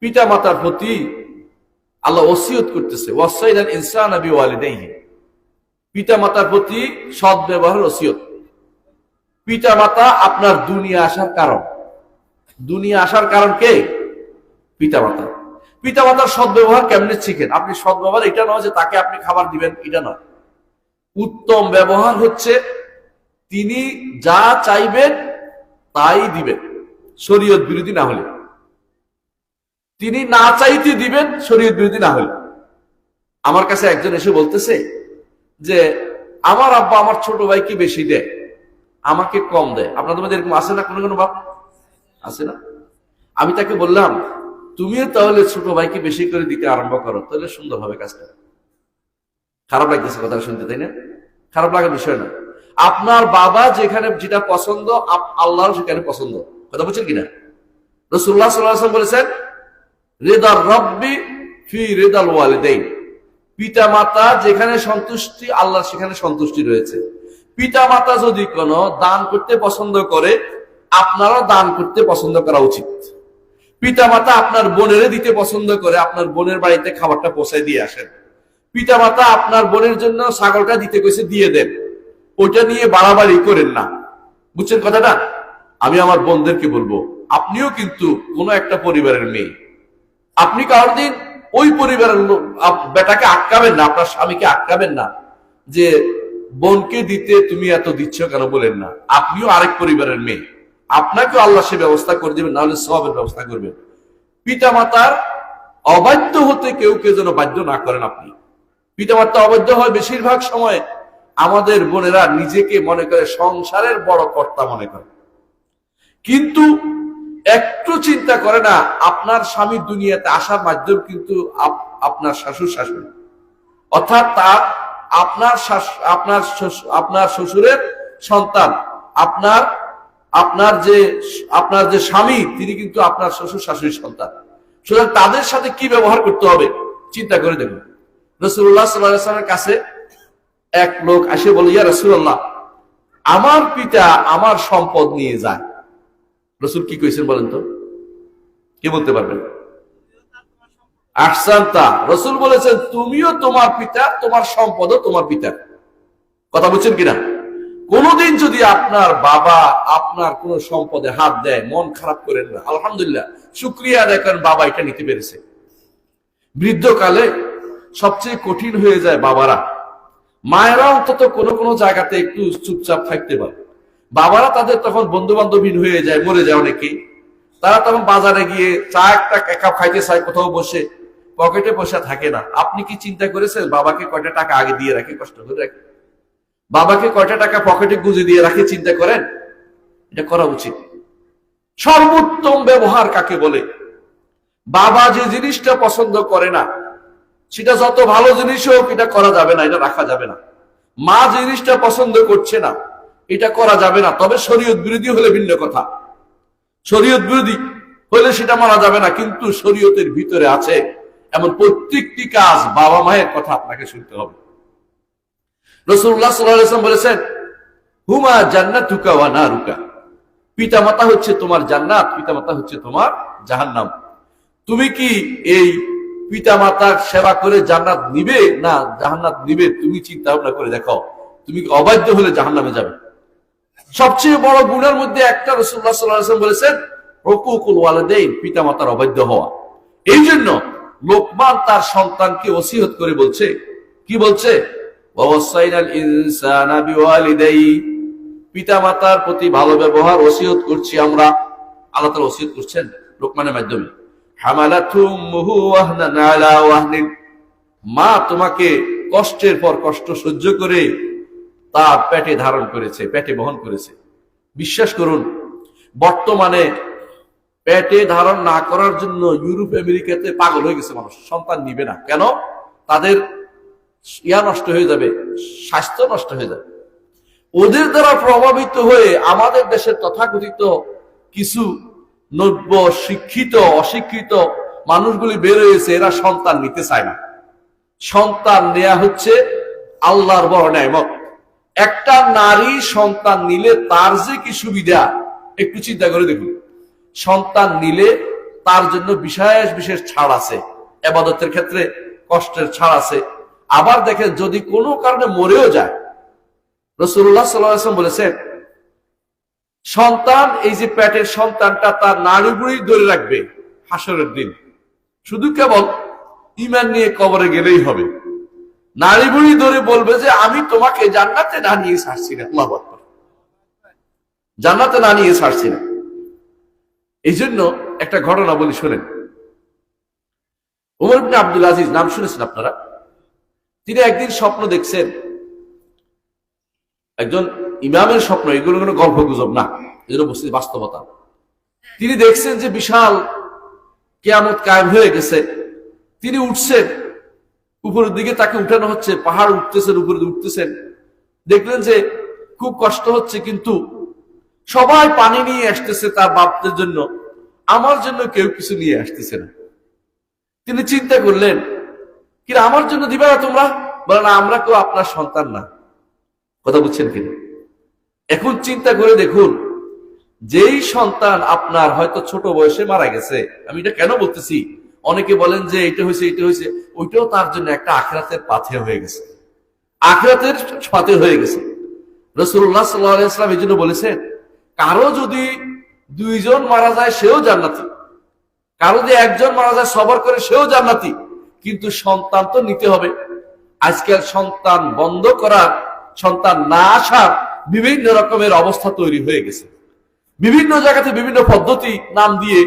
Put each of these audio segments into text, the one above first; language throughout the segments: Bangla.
পিতা মাতার প্রতি আল্লাহ ওসিয়ত করতেছে। ওয়াসাইদাল ইনসান আবি ওয়ালিদাইহি পিতা মাতার প্রতি সৎ ব্যবহার ওসিয়ত। পিতা মাতা আপনার দুনিয়া আসার কারণ। দুনিয়া আসার কারণ কে? পিতা মাতা পিতা মাতার সৎ ব্যবহার কেমনে শিখেন? আপনি সৎ ব্যবহার এটা নয় যে তাকে আপনি খাবার দিবেন, এটা নয়। উত্তম ব্যবহার হচ্ছে তিনি যা চাইবেন তাই দিবেন। শরীয়ত বিরোধী না হলে। তিনি না চাইতে দিবেন শরীর বিরোধী না হলে আমার কাছে একজন এসে বলতেছে যে, আমার আব্বা আমার ছোট ভাইকে বেশি দেয়, আমাকে কম দেয়। আপনাদের মধ্যে এরকম আছে না কোনো কোনো বাপ আছে না? আমি তাকে বললাম, তুমিও তাহলে ছোট ভাইকে বেশি করে দিতে আরম্ভ করো, তাহলে সুন্দর হবে। কাজটা খারাপ লাগতেছে কথা শুনতে, তাই না? খারাপ লাগার বিষয় না। আপনার বাবা যেখানে যেটা পছন্দ আল্লাহর সেখানে পছন্দ। কথা বলছেন কিনা? রসুল্লাহ সাল্লাম বলেছেন রেদার রব্বি ফি রেদাল ওয়ালিদাইন। পিতা মাতা যেখানে সন্তুষ্টি, আল্লাহ সেখানে সন্তুষ্টি রয়েছে। পিতা মাতা যদি কোনো দান করতে পছন্দ করে, আপনারও দান করতে পছন্দ করা উচিত। পিতা মাতা আপনার বোনের দিতে পছন্দ করে, আপনার বোনের বাড়িতে খাবারটা পৌঁছায় দিয়ে আসেন। পিতা মাতা আপনার বোনের জন্য ছাগলটা দিতে কইছে দিয়ে দেন। ওইটা নিয়ে বাড়াবাড়ি করেন না। বুঝছেন কথাটা? আমি আমার বোনদেরকে বলব, আপনিও কিন্তু কোনো একটা পরিবারের মেয়ে আপনি কারোর দিন ওই পরিবারের লোক বেটাকে আটকাবেন না, আপনার স্বামীকে আটকাবেন না, যে বোনকে দিতে তুমি এত দিচ্ছ কেন বলেন না। আপনিও আরেক পরিবারের মেয়ে। আপনাকেও আল্লাহ সে ব্যবস্থা করে দেবেন, নাহলে সবের ব্যবস্থা করবেন। পিতা মাতার অবাধ্য হতে কেউ কেউ যেন বাধ্য না করেন আপনি। পিতামাতা অবাধ্য হয় বেশিরভাগ সময়। আমাদের বোনেরা নিজেকে মনে করে সংসারের বড় কর্তা মনে করে। কিন্তু একটু চিন্তা করে না, আপনার স্বামী দুনিয়াতে আসার মাধ্যম কিন্তু আপনার শাশুর শাশুড়ি। অর্থাৎ তার, আপনার আপনার আপনার শ্বশুরের সন্তান, আপনার আপনার যে আপনার যে স্বামী, তিনি কিন্তু আপনার শ্বশুর শাশুড়ির সন্তান। সুতরাং তাদের সাথে কি ব্যবহার করতে হবে, চিন্তা করে দেখুন। রসুল্লাহ সাল্লামের কাছে এক লোক আসে বলে, ইয়া রসুল্লাহ আমার পিতা আমার সম্পদ নিয়ে যায়। রসুল কি কইছেন বলেন তো? কে বলতে পারবেন? আহসান্তা রসুল বলেছেন, তুমিও তোমার পিতা, তোমার সম্পদও তোমার পিতার কথা বলছেন কিনা? কোনদিন যদি আপনার বাবা আপনার কোন সম্পদে হাত দেয়, মন খারাপ করেন না। আলহামদুলিল্লাহ, শুক্রিয়া আদায় করেন, বাবা এটা নিতে পেরেছে। বৃদ্ধকালে সবচেয়ে কঠিন হয়ে যায় বাবারা। মায়েরা অন্তত কোনো কোনো জায়গাতে একটু চুপচাপ থাকতে পারে। বাবারা তাদের তখন বন্ধু বান্ধবহীন হয়ে যায়, মরে যায় অনেকেই। তারা তখন বাজারে গিয়ে চা একটা, এক কাপ খাইতে চায়, কোথাও বসে পকেটে পয়সা থাকে না। আপনি কি চিন্তা করেছেন? বাবাকে কয়টা টাকা আগে দিয়ে রাখে? কষ্ট করে রাখে। বাবাকে কয়টা টাকা পকেটে গুঁজে দিয়ে রাখে, চিন্তা করেন? এটা করা উচিত। সর্বোত্তম ব্যবহার কাকে বলে? বাবা যে জিনিসটা পছন্দ করে না, সেটা যত ভালো জিনিস হোক, এটা করা যাবে না, এটা রাখা যাবে না। মা জিনিসটা পছন্দ করছে না এটা করা যাবে না। তবে শরীয়ত বিরোধী হলে ভিন্ন কথা। শরীয়ত বিরোধী হলে সেটা মানা যাবে না, কিন্তু শরীয়তের ভিতরে আছে এমন প্রত্যেকটি কাজ বাবা মায়ের কথা আপনাকে শুনতে হবে। রসুল্লাহ সাল্লাম বলেছেন, হুমা জান্নাতুকা ওয়া নারুকা। পিতা মাতা হচ্ছে তোমার জান্নাত পিতা মাতা হচ্ছে তোমার জাহান্নাম। তুমি কি এই পিতা মাতার সেবা করে জান্নাত নিবে? না, জাহান্নাত নিবে। তুমি চিন্তা ভাবনা করে দেখো। তুমি অবাধ্য হলে জাহান্নামে যাবে? সবচেয়ে বড় গুণের মধ্যে একটা রসুল্লাহ সাল্লাম বলেছেন, রকুকুল ওয়ালাদাইন পিতা মাতার অবাধ্য হওয়া। এই জন্য লোকমান তার সন্তানকে ওসিহত করে বলছে, কি বলছে? পিতা মাতার প্রতি ভালো ব্যবহার ওসিয়ত করছি আমরা। আল্লাহ তাআলা ওসিয়ত করছেন লোকমানের মাধ্যমে। মা তোমাকে কষ্টের পর কষ্ট সহ্য করে তা পেটে ধারণ করেছে, পেটে বহন করেছে। বিশ্বাস করুন, বর্তমানে পেটে ধারণ না করার জন্য ইউরোপ, আমেরিকাতে পাগল হয়ে গেছে মানুষ, সন্তান নিবে না। কেন? তাদের ইয়া নষ্ট হয়ে যাবে, স্বাস্থ্য নষ্ট হয়ে যাবে। ওদের দ্বারা প্রভাবিত হয়ে আমাদের দেশের তথাকথিত কিছু নব্য, শিক্ষিত, অশিক্ষিত মানুষগুলি বের হয়েছে, এরা সন্তান নিতে চায় না। সন্তান নেয়া হচ্ছে আল্লাহর বড় ন্যায়মত একটা নারী সন্তান নিলে তার যে কি সুবিধা? একটু চিন্তা করে দেখুন। সন্তান নিলে তার জন্য বিশেষ বিশেষ ছাড় আছে। এবাদতের ক্ষেত্রে কষ্টের ছাড় আছে। আবার দেখেন, যদি কোনো কারণে মরেও যায় রসুল্লাহ সাল্লাম বলেছেন, সন্তান, এই যে পেটের সন্তানটা তার নাড়ি বুড়ি ধরে রাখবে হাসরের দিন। শুধু কেবল ইমান নিয়ে কবরে গেলেই হবে। নারী বুড়ি ধরে বলবে যে, আমি তোমাকে জান্নাতে না নিয়ে ছাড়ছি না। আল্লাহু। জান্নাতে না নিয়ে ছাড়ছি না। এই জন্য একটা ঘটনা বলি, শোনেন। উমর ইবনে আব্দুল আজিজ, নাম শুনেছেন আপনারা? তিনি একদিন স্বপ্ন দেখছেন। একজন ইমামের স্বপ্ন, এগুলো কোনো গল্প গুজব না, এগুলো বস্তু বাস্তবতা। তিনি দেখছেন যে বিশাল কেয়ামত কায়েম হয়ে গেছে। তিনি উঠছেন উপরের দিকে তাকে উঠানো হচ্ছে, পাহাড় উঠতেছেন উপরে উঠতেছেন। দেখলেন যে খুব কষ্ট হচ্ছে, কিন্তু সবাই পানি নিয়ে আসতেছে তার বাপদের জন্য। আমার জন্য কেউ কিছু নিয়ে আসতেছে না। তিনি চিন্তা করলেন কিন্তু আমার জন্য দিবে না তোমরা? বলে, না, আমরা কেউ আপনার সন্তান না। কথা বুঝছেন কিনা? এখন চিন্তা করে দেখুন, যেই সন্তান আপনার হয়তো ছোট বয়সে মারা গেছে, আমি এটা কেন বলতেছি? অনেকে বলেন যে এটা হয়েছে এটা হয়েছে। ওইটাও তার জন্য একটা আখরাতের পাথে হয়ে গেছে। আখরাতের পাথে হয়ে গেছে। রসুল্লাহ সাল্লাহাম এই জন্য বলেছেন, কারও যদি দুইজন মারা যায়, সেও জান্নাতি। কারও যদি একজন মারা যায়, সবার করে সেও জান্নাতি। কিন্তু সন্তান তো নিতে হবে। আজকাল সন্তান বন্ধ করার, সন্তান না আসার বিভিন্ন রকমের অবস্থা তৈরি হয়ে গেছে। বিভিন্ন জায়গাতে বিভিন্ন পদ্ধতি, নাম দিয়ে,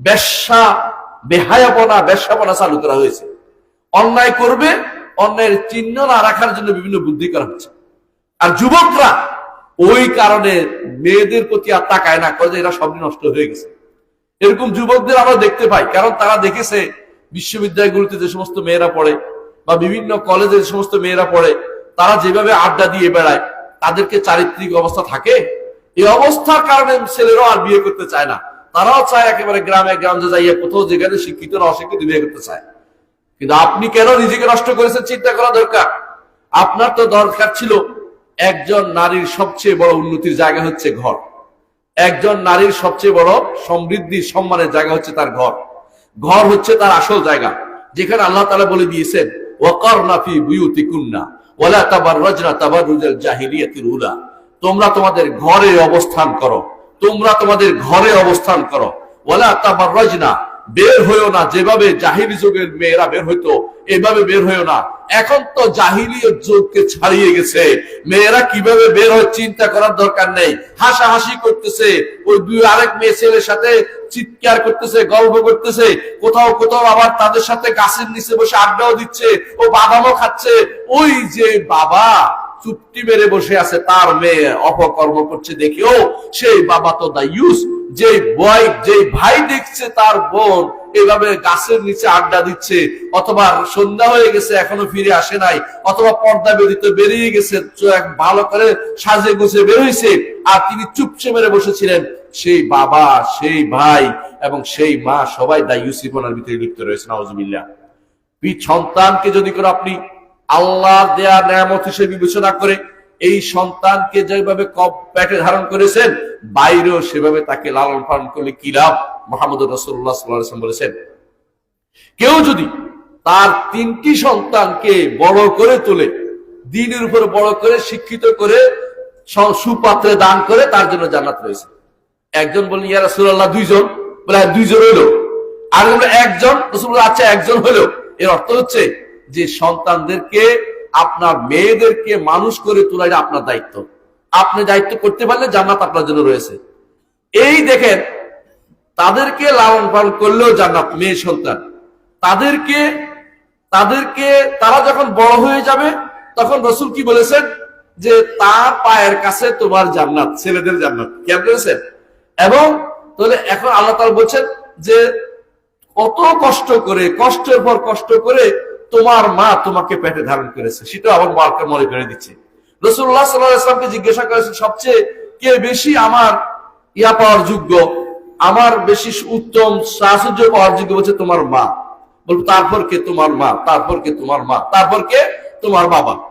ব্যবসা বেহায়াপনা ব্যবসাপনা চালু করা হয়েছে। অন্যায় করবে, অন্যায়ের চিহ্ন না রাখার জন্য বিভিন্ন বুদ্ধি করা হচ্ছে। আর যুবকরা ওই কারণে মেয়েদের প্রতি আর তাকায় না যে এরা সবই নষ্ট হয়ে গেছে। এরকম যুবকদের আমরা দেখতে পাই, কারণ তারা দেখেছে বিশ্ববিদ্যালয়গুলোতে যে সমস্ত মেয়েরা পড়ে বা বিভিন্ন কলেজে যে সমস্ত মেয়েরা পড়ে, তারা যেভাবে আড্ডা দিয়ে বেড়ায়, তাদেরকে চারিত্রিক অবস্থা থাকে? এই অবস্থার কারণে ছেলেরাও আর বিয়ে করতে চায় না। তারাও চায় একেবারে গ্রামে গ্রামে যাইয়া কোথাও যেখানে শিক্ষিত না অশিক্ষিত বিয়ে করতে চায়। কিন্তু আপনি কেন নিজেকে নষ্ট করেছেন চিন্তা করা দরকার? আপনার তো দরকার ছিল একজন নারীর সবচেয়ে বড় উন্নতির জায়গা হচ্ছে ঘর। একজন নারীর সবচেয়ে বড় সমৃদ্ধি, সম্মানের জায়গা হচ্ছে তার ঘর। ঘর হচ্ছে তার আসল জায়গা। যেখানে আল্লাহ তালা বলে দিয়েছেন ওয়াকার নাফি বুয়ুতি কুন্না ওলা তাবার রজনা তাবার রুজাল জাহিলিয়াতির উলা। তোমরা তোমাদের ঘরে অবস্থান করো। তোমরা তোমাদের ঘরে অবস্থান করো। ওলা তাবার রজনা বের হইও না। যেভাবে জাহিলি যুগের মেয়েরা বের হইতো, এভাবে বের হইও না। এখন তো জাহিলিয়ত যুগকে ছাড়িয়ে গেছে। মেয়েরা কীভাবে বের হয় চিন্তা করার দরকার নেই। হাসাহাসি করতেছে। ওই দুই আরেক মেয়ে ছেলের সাথে চিৎকার করতেছে, গল্প করতেছে। কোথাও কোথাও আবার তাদের সাথে গাছের নিচে বসে আড্ডাও দিচ্ছে। ও বাদামও খাচ্ছে। ওই যে বাবা চুপটি মেরে বসে আছে, তার মেয়ে অপকর্ম করছে দেখেও সেই বাবা তো দায়ুস যে বয় যে ভাই দেখছে তার বোন, এভাবে গাছের নিচে আড্ডা দিচ্ছে, অথবা সন্ধ্যা হয়ে গেছে, এখনও ফিরে আসে নাই, অথবা পর্দা বেরিত বেরিয়ে গেছে ভালো করে সাজে গুছে বের হয়েছে, আর তিনি চুপচে মেরে বসেছিলেন। সেই বাবা, সেই ভাই এবং সেই মা সবাই দায়ুসিপনার ভিতরে লিপ্ত রয়েছে নওয়াজবিল্লা সন্তানকে যদি করে আপনি আল্লাহ দেয়া নিয়ামত হিসেবে বিবেচনা করে এই সন্তানকে যেভাবে কপ প্যাটে ধারণ করেছেন বাইরেও সেভাবে তাকে লালন পালন করলে কি লাভ? মোহাম্মদ রসুল্লাহ বলেছেন কেউ যদি তার তিনটি সন্তানকে বড় করে তোলে দিনের উপর বড় করে শিক্ষিত করে সুপাত্রে দান করে তার জন্য জান্নাত রয়েছে। একজন বললেন ইয়া রাসূলুল্লাহ দুইজন? বলে হ্যাঁ, দুইজন হইল। আর একজন? রাসূলুল্লাহ আচ্ছা একজন হইল। এর অর্থ হচ্ছে যে সন্তানদেরকে, আপনার মেয়েদেরকে মানুষ করে তোলা এটা আপনার দায়িত্ব। আপনি দায়িত্ব করতে পারলে জান্নাত আপনার জন্য রয়েছে। এই দেখেন, তাদেরকে লালন পালন করলেও জান্নাত, মেয়ে সন্তান। তাদেরকে তাদেরকে, তারা যখন বড় হয়ে যাবে, তখন রসুল কি বলেছেন? যে তার পায়ের কাছে তোমার জান্নাত, ছেলেদের জান্নাত। কেমন করেছেন এবং তাহলে এখন আল্লাহ তাআলা বলছেন যে কত কষ্ট করে, কষ্টের পর কষ্ট করে তোমার মা তোমাকে পেটে ধারণ করেছে। সেটা আবার মাকে মনে করে দিচ্ছে। রসুল্লাহ সাল্লাহামকে জিজ্ঞাসা করেছেন সবচেয়ে কে বেশি আমার ইয়া পাওয়ার যোগ্য? আমার বেশি উত্তম সাহায্য পাওয়ার যোগ্য বলছে তোমার মা। বলব, তারপর কে তোমার মা? তারপর কে তোমার মা? তারপর কে তোমার বাবা?